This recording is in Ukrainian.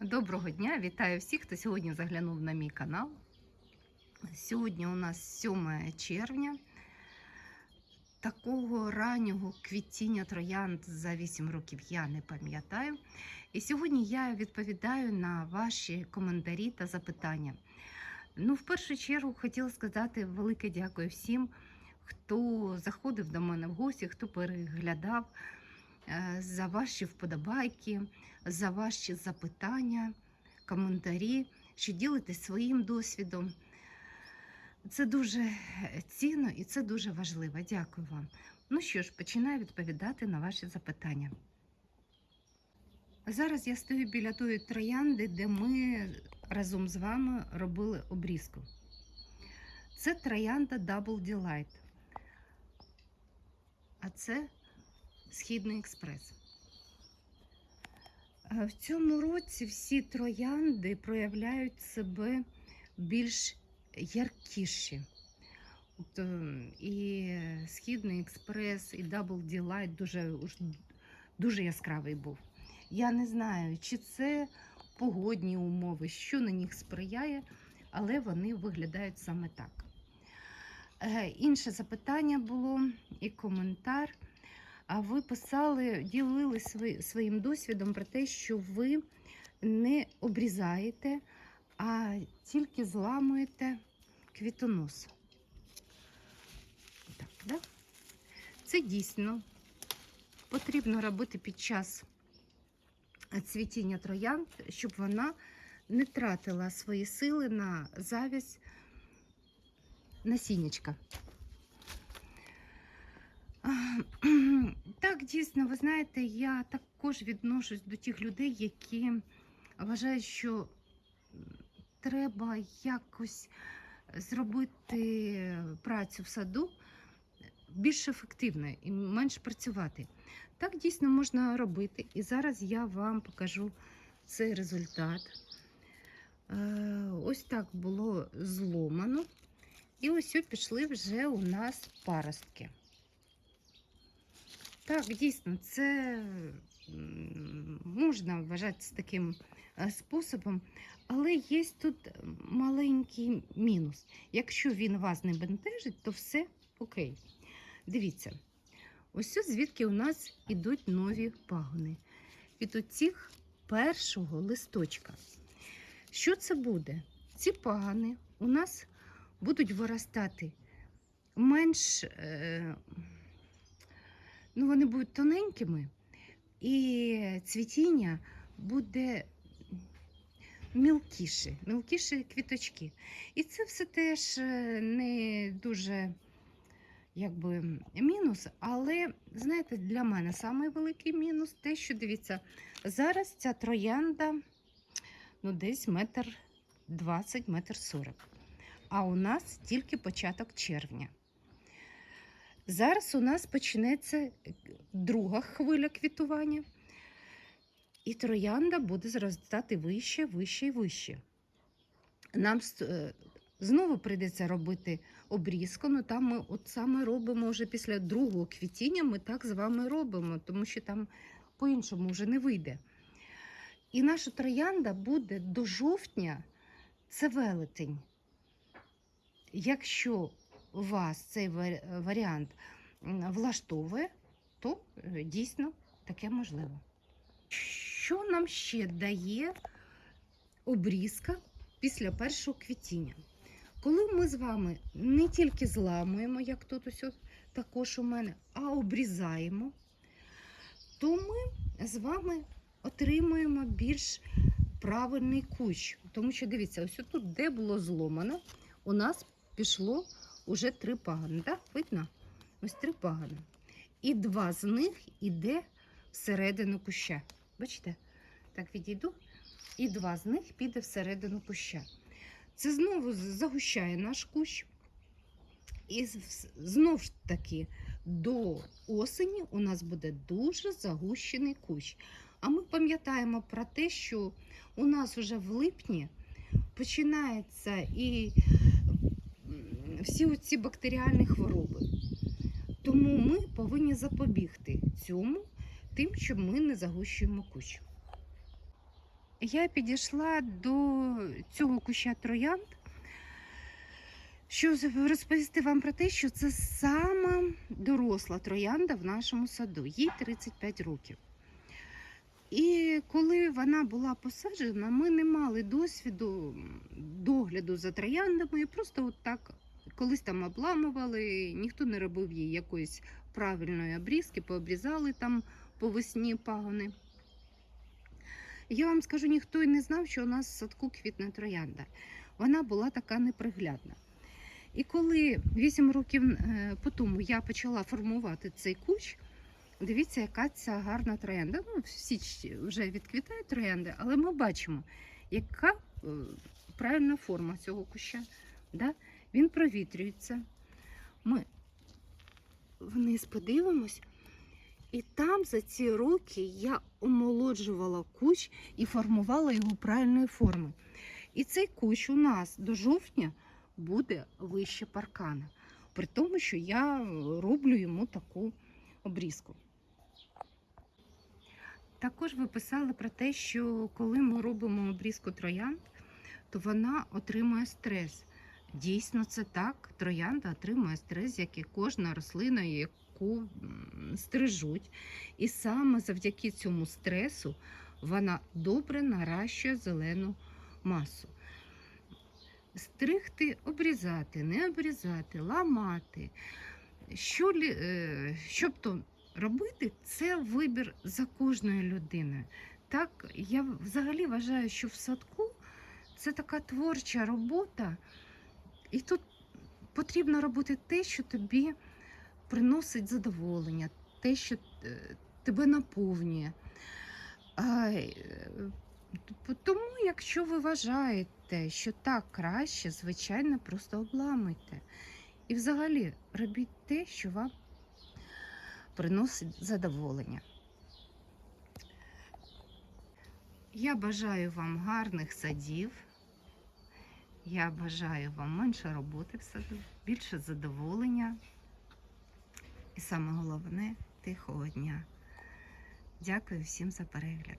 Доброго дня! Вітаю всіх, хто сьогодні заглянув на мій канал. Сьогодні у нас 7 червня. Такого раннього квітіння троянд за 8 років я не пам'ятаю. І сьогодні я відповідаю на ваші коментарі та запитання. Ну, в першу чергу хотіла сказати велике дякую всім, хто заходив до мене в гості, хто переглядав за ваші вподобайки, за ваші запитання, коментарі, що ділитесь своїм досвідом. Це дуже цінно і це дуже важливо. Дякую вам. Ну що ж, починаю відповідати на ваші запитання. Зараз я стою біля тої троянди, де ми разом з вами робили обрізку. Це троянда Double Delight. А це Східний експрес. В цьому році всі троянди проявляють себе більш яркіші. От, е, і Східний експрес, і Double Delight дуже, дуже яскравий був. Я не знаю, чи це погодні умови, що на них сприяє, але вони виглядають саме так. Е, Інше запитання було і коментар. А ви писали, ділились свої- своїм досвідом про те, що ви не обрізаєте, а тільки зламуєте квітонос. Так, да? Це дійсно потрібно робити під час цвітіння троянд, щоб вона не тратила свої сили на завість насіннячка. Дійсно, ви знаєте, я також відношусь до тих людей, які вважають, що треба якось зробити працю в саду більш ефективною і менш працювати. Так дійсно можна робити. І зараз я вам покажу цей результат. Е, Ось так було зломано. І ось пішли вже у нас паростки. Так, дійсно, це можна вважати таким е, способом, але є тут маленький мінус. Якщо він вас не бентежить, то все окей. Дивіться, ось звідки у нас ідуть нові пагони. Від оцих першого листочка. Що це буде? Ці пагони у нас будуть виростати менш. Е, ну, вони будуть тоненькими, і цвітіння буде мілкіше, мілкіші квіточки. І це все теж е, не дуже якби, мінус, але, знаєте, для мене самий великий мінус те, що дивіться, зараз ця троянда ну, десь метр 20, метр 40. А у нас тільки початок червня. Зараз у нас почнеться друга хвиля квітування, і троянда буде зростати вище, вище і вище. Нам е, знову прийдеться робити обрізку, ну там ми от саме робимо вже після другого квітіння, ми так з вами робимо, тому що там по-іншому вже не вийде. І наша троянда буде до жовтня, це велетень. Якщо вас цей варіант влаштовує, то е, дійсно таке можливо. Що нам ще дає обрізка після першого квітіння? Коли ми з вами не тільки зламуємо, як тут ось також у мене, а обрізаємо, то ми з вами отримуємо більш правильний кущ. Тому що дивіться, ось тут, де було зломано, у нас пішло уже три пагани. Так, видно? Ось три пагани. І два з них іде всередину куща. Бачите? Так відійду. І два з них піде всередину куща. Це знову загущає наш кущ. І знову ж таки, до осені у нас буде дуже загущений кущ. А ми пам'ятаємо про те, що у нас вже в липні починається і всі ці бактеріальні хвороби. Тому ми повинні запобігти цьому тим, що ми не загущуємо кущ. я підійшла до цього куща троянд, щоб розповісти вам про те, що це сама доросла троянда в нашому саду. Їй 35 років. І коли вона була посаджена, ми не мали досвіду догляду за трояндами. І просто от так колись там обламували, ніхто не робив їй якоїсь правильної обрізки, пообрізали там по весні пагони. Я вам скажу, ніхто і не знав, що у нас в садку квітне троянда. Вона була така неприглядна. І коли 8 років е, по тому я почала формувати цей кущ, дивіться, яка ця гарна троянда. Ну, всі вже відквітають троянди, але ми бачимо, яка е, правильна форма цього куща. Да? Він провітрюється. Ми вниз подивимось. І там за ці роки я омолоджувала кущ і формувала його правильної форми. І цей кущ у нас до жовтня буде вище паркана. При тому, що я роблю йому таку обрізку. Також ви писали про те, що коли ми робимо обрізку троянд, то вона отримує стрес. Дійсно, це так. Троянда отримує стрес, як і кожна рослина, яку стрижуть. І саме завдяки цьому стресу вона добре наращує зелену масу. Стригти, обрізати, не обрізати, ламати. Що, е, щоб то робити, це вибір за кожною людиною. Так, я взагалі вважаю, що в садку це така творча робота, і тут потрібно робити те, що тобі приносить задоволення, те, що е, тебе наповнює. Е, Тому, якщо ви вважаєте, що так краще, звичайно, просто обламуйте. І взагалі робіть те, що вам приносить задоволення. Я бажаю вам гарних садів. Я бажаю вам менше роботи в саду, більше задоволення. І саме головне тихого дня. Дякую всім за перегляд.